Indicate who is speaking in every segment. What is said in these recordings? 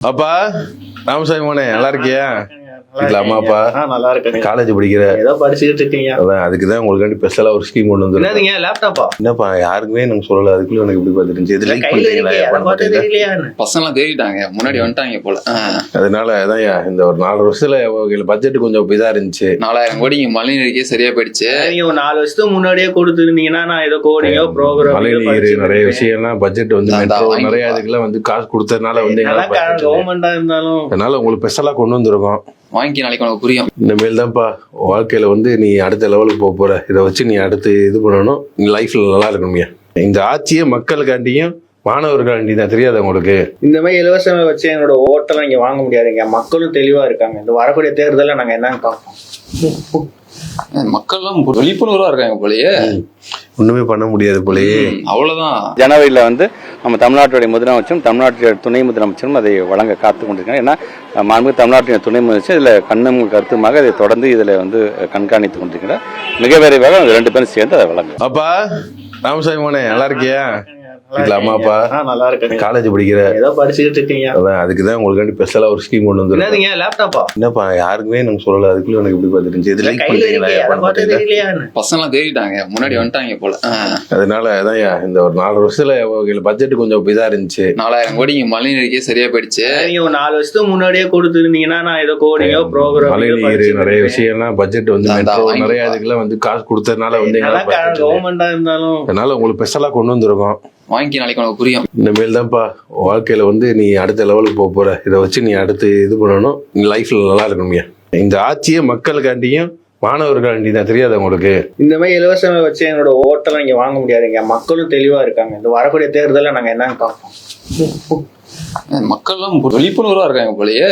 Speaker 1: அப்பா ராமசாமி மோனே நல்லா இருக்கியா? வீட்டுல அம்மா அப்பா
Speaker 2: நல்லா இருக்கேங்க
Speaker 1: காலேஜ் படிக்கிற
Speaker 2: ஏதோ படிச்சுக்கிட்டு இருக்கீங்க
Speaker 1: அதான் அதுக்கு தான் உங்களுக்கு ஸ்பெஷலா ஒரு ஸ்கீம் கொண்டு வந்து
Speaker 2: லேப்டாப்பா
Speaker 1: என்னப்பா யாருக்குமே எனக்கு சொல்லல அதுக்குள்ள எனக்கு எப்படி பார்த்துருந்துச்சு இது லைக் பண்ணிட்டீங்களா
Speaker 3: பசங்களாம் தேடிட்டாங்க முன்னாடி வந்துட்டாங்க போல.
Speaker 1: அதனால அதான் இந்த ஒரு நாலு வருஷத்துல பட்ஜெட் கொஞ்சம் இதா இருந்துச்சு.
Speaker 3: நாலாயிரம் கோடி இங்க மழை நீருக்கே சரியா போயிடுச்சு.
Speaker 2: நீங்க ஒரு நாலு வருஷத்துக்கு முன்னாடியே கொடுத்துருந்தீங்கன்னா நான் ஏதோ கோடிங்கோ ப்ரோக்ராம்
Speaker 1: மழை நீர் நிறைய விஷயம்லாம் பட்ஜெட் வந்து நிறைய
Speaker 3: பா.
Speaker 1: இதுக்கெல்லாம் வந்து காசு கொடுத்ததுனால வந்து.
Speaker 2: கவர்மெண்டா இருந்தாலும்.
Speaker 1: அதனால உங்களுக்கு ஸ்பெஷலா கொண்டு வந்திருக்கோம்.
Speaker 3: வாங்கி நாளைக்கு உனக்கு புரியும்.
Speaker 1: இனிமேல் தான்ப்பா வாழ்க்கையில வந்து நீ அடுத்த லெவலுக்கு போக போற. இதை வச்சு நீ அடுத்து இது பண்ணணும். நீ லைஃப்ல நல்லா இருக்கணும்யா. இந்த ஆட்சியே மக்களுக்காண்டியும் மாணவர்களுக்காண்டி தான் தெரியாது உங்களுக்கு.
Speaker 2: இந்த மாதிரி இலவசமா வச்சு என்னோட ஓட்டெல்லாம் இங்க வாங்க முடியாதுங்க. மக்களும் தெளிவா இருக்காங்க. இந்த வரக்கூடிய தேர்தலில் நாங்க என்னன்னு பார்ப்போம்.
Speaker 3: மக்கள்லாம் விழிப்புணர்வா இருக்காங்க போலயே.
Speaker 1: ஒண்ணுமே பண்ண முடியாது போலயே.
Speaker 3: அவ்வளவுதான்.
Speaker 4: ஜனவரியில் வந்து நம்ம தமிழ்நாட்டுடைய முதலமைச்சரும் தமிழ்நாட்டுடைய துணை முதலமைச்சரும் அதை வழங்க காத்து கொண்டிருக்காங்க ஏன்னா மாண்பு தமிழ்நாட்டின் துணை முதலமைச்சர் இதில் கண்ணும் கருத்துமாக அதை தொடர்ந்து இதில் வந்து கண்காணித்து கொண்டிருக்கிறார். மிக விரைவாக ரெண்டு பேரும் சேர்ந்து அதை வழங்க.
Speaker 1: அப்பா ராமசாமி மோனே நல்லா இருக்கியா? வீட்டுல அம்மா அப்பா
Speaker 2: ஆ, நல்லா இருக்கேங்க.
Speaker 1: காலேஜ் படிக்கிற
Speaker 2: ஏதோ படிச்சுக்கிட்டு இருக்கீங்க.
Speaker 1: அதான் அதுக்கு தான் உங்களுக்கு ஸ்பெஷலா ஒரு ஸ்கீம் கொண்டு வந்து
Speaker 2: என்னதுங்க லேப்டாப்பா
Speaker 1: என்னப்பா யாருக்குமே எனக்கு சொல்லல அதுக்குள்ள எனக்கு எப்படி பார்த்துருந்துச்சு இது லைக்
Speaker 3: பசங்களாம் தேடிட்டாங்க முன்னாடி வந்துட்டாங்க போல.
Speaker 1: அதனால அதான் இந்த ஒரு நாலு வருஷத்துல பட்ஜெட் கொஞ்சம் இதா இருந்துச்சு.
Speaker 3: நாலாயிரம் கோடி இங்க மழை நீருக்கே சரியா போயிடுச்சு.
Speaker 2: நீங்க ஒரு நாலு வருஷத்துக்கு முன்னாடியே கொடுத்துருந்தீங்கன்னா நான் ஏதோ கோடிங்கோ ப்ரோக்ராம்
Speaker 1: மழை நீர் நிறைய விஷயம்லாம் பட்ஜெட் வந்து நிறைய. இதுக்கெல்லாம் வந்து காசு கொடுத்ததுனால வந்து.
Speaker 2: கவர்மெண்டா இருந்தாலும்.
Speaker 1: அதனால உங்களுக்கு ஸ்பெஷலா கொண்டு வந்திருக்கோம்.
Speaker 3: வாங்கி நாளைக்கு உனக்கு புரியும்.
Speaker 1: இனிமேல் தான்ப்பா வாழ்க்கையில வந்து நீ அடுத்த லெவலுக்கு போக போற. இதை வச்சு நீ அடுத்து இது பண்ணணும். நீ லைஃப்ல நல்லா இருக்கணும்யா இந்த ஆட்சியே மக்களுக்காண்டியும் மாணவர்களுக்காண்டி தான் தெரியாது உங்களுக்கு.
Speaker 2: இந்த மாதிரி இலவசமா வச்சு என்னோட ஓட்டெல்லாம் இங்க வாங்க முடியாதுங்க. மக்களும் தெளிவா இருக்காங்க. இந்த வரக்கூடிய தேர்தலில் நாங்க என்னன்னு பார்ப்போம்.
Speaker 3: மக்கள்லாம் விழிப்புணர்வா இருக்காங்க போலயே.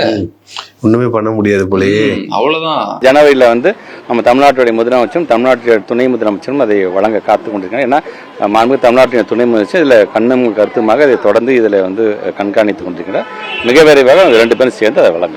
Speaker 1: ஒண்ணுமே பண்ண முடியாது போலயே.
Speaker 3: அவ்வளவுதான்.
Speaker 4: ஜனவரியில் வந்து நம்ம தமிழ்நாட்டுடைய முதலமைச்சரும் தமிழ்நாட்டுடைய துணை முதலமைச்சரும் அதை வழங்க காத்து கொண்டிருக்காங்க. ஏன்னா மாண்பு தமிழ்நாட்டின் துணை முதலமைச்சர் இதில் கண்ணும் கருத்துமாக அதை தொடர்ந்து இதில் வந்து கண்காணித்து கொண்டிருக்கிறார். மிக விரைவாக ரெண்டு பேரும் சேர்ந்து அதை வழங்க